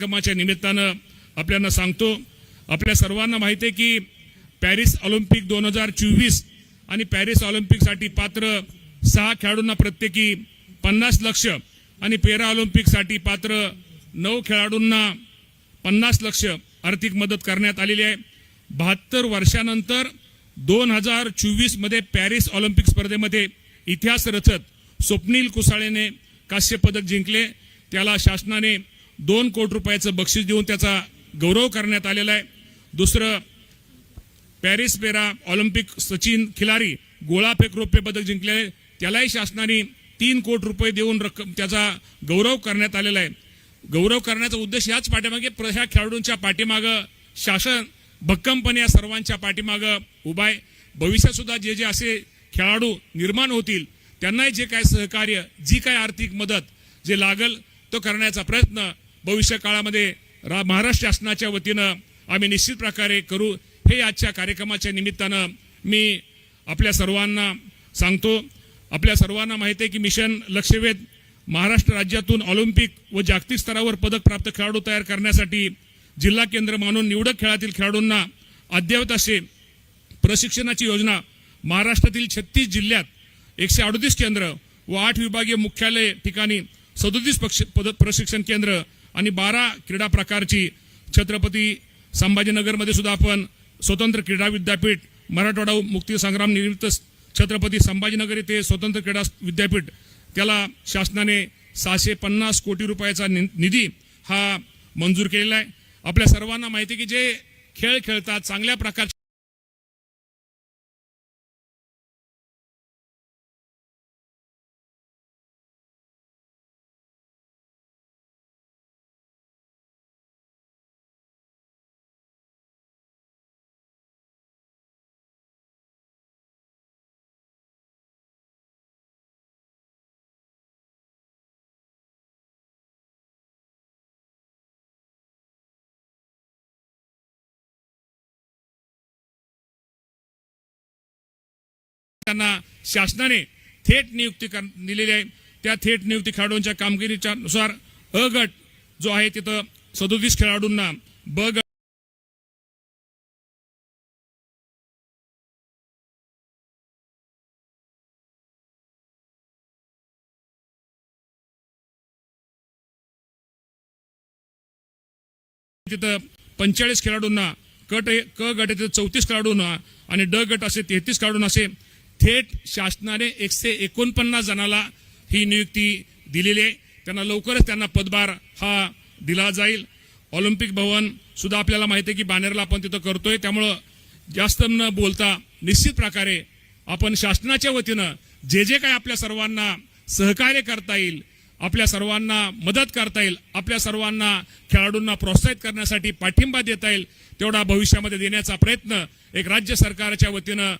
कार्यक्रमाच्या निमित्तानं आपल्याला सांगतो आपल्या सर्वांना माहिती आहे की पॅरिस ऑलिम्पिक दोन हजार चोवीस आणि पॅरिस ऑलिम्पिकसाठी पात्र सहा खेळाडूंना प्रत्येकी पन्नास लक्ष आणि पेरा ऑलिम्पिकसाठी पात्र नऊ खेळाडूंना पन्नास लक्ष आर्थिक मदत करण्यात आलेली आहे. बहात्तर वर्षानंतर दोन हजार चोवीसमध्ये पॅरिस ऑलिम्पिक स्पर्धेमध्ये इतिहास रचत स्वप्नील कुसाळेने कांस्य पदक जिंकले. त्याला शासनाने दोन कोटी रुपयाचं बक्षीस देऊन त्याचा गौरव करण्यात आलेला आहे. दुसरं पॅरिस पेरा ऑलिम्पिक सचिन खिलारी गोळाफेक रौप्य पदक जिंकले त्यालाही शासनाने तीन कोटी रुपये देऊन रक्कम त्याचा गौरव करण्यात आलेला आहे. गौरव करण्याचा उद्देश याच पाठीमागे ह्या खेळाडूंच्या पाठीमागं शासन भक्कमपणे या सर्वांच्या पाठीमागं उभा आहे. भविष्यातसुद्धा जे जे असे खेळाडू निर्माण होतील त्यांनाही जे काय सहकार्य जी काय आर्थिक मदत जे लागल तो करण्याचा प्रयत्न भविष्य काळामध्ये रा महाराष्ट्र शासनाच्या वतीनं आम्ही निश्चित प्रकारे करू. हे आजच्या कार्यक्रमाच्या निमित्तानं मी आपल्या सर्वांना सांगतो. आपल्या सर्वांना माहिती आहे की मिशन लक्षवेध महाराष्ट्र राज्यातून ऑलिम्पिक व जागतिक स्तरावर पदक प्राप्त खेळाडू तयार करण्यासाठी जिल्हा केंद्र मानून निवडक खेळातील खेळाडूंना अद्ययावत असे प्रशिक्षणाची योजना महाराष्ट्रातील छत्तीस जिल्ह्यात एकशे अडतीस केंद्र व आठ विभागीय मुख्यालय ठिकाणी सदोतीस पक्ष पद प्रशिक्षण केंद्र आणि बारा क्रीडा प्रकारची छत्रपती संभाजीनगरमध्ये सुद्धा आपण स्वतंत्र क्रीडा विद्यापीठ मराठवाडा मुक्तीसंग्राम निमित्त छत्रपती संभाजीनगर येथे स्वतंत्र क्रीडा विद्यापीठ त्याला शासनाने सहाशे पन्नास कोटी रुपयाचा नि- निधी हा मंजूर केलेला आहे. आपल्या सर्वांना माहिती आहे की जे खेळ खेळतात चांगल्या प्रकारचे त्यांना शासनाने थेट नियुक्ती कर- दिलेली आहे. त्या थेट नियुक्ती खेळाडूंच्या कामगिरीच्या नुसार अ गट जो आहे तिथं सदोतीस खेळाडूंना ब गट तिथं पंचेचाळीस खेळाडूंना कट क गट येथे चौतीस खेळाडूंना आणि ड गट असे तेहतीस खेळाडूंना असे थेट शासनाने एकशे एकोणपन्नास जणाला ही नियुक्ती दिलेली आहे. त्यांना लवकरच त्यांना पदभार हा दिला जाईल. ऑलिम्पिक भवन सुद्धा आपल्याला माहिती आहे की बॅनरला आपण तिथं करतोय. त्यामुळं जास्त न बोलता निश्चित प्रकारे आपण शासनाच्या वतीनं जे जे काय आपल्या सर्वांना सहकार्य करता येईल आपल्या सर्वांना मदत करता येईल आपल्या सर्वांना खेळाडूंना प्रोत्साहित करण्यासाठी पाठिंबा देता येईल तेवढा भविष्यामध्ये देण्याचा प्रयत्न एक राज्य सरकारच्या वतीनं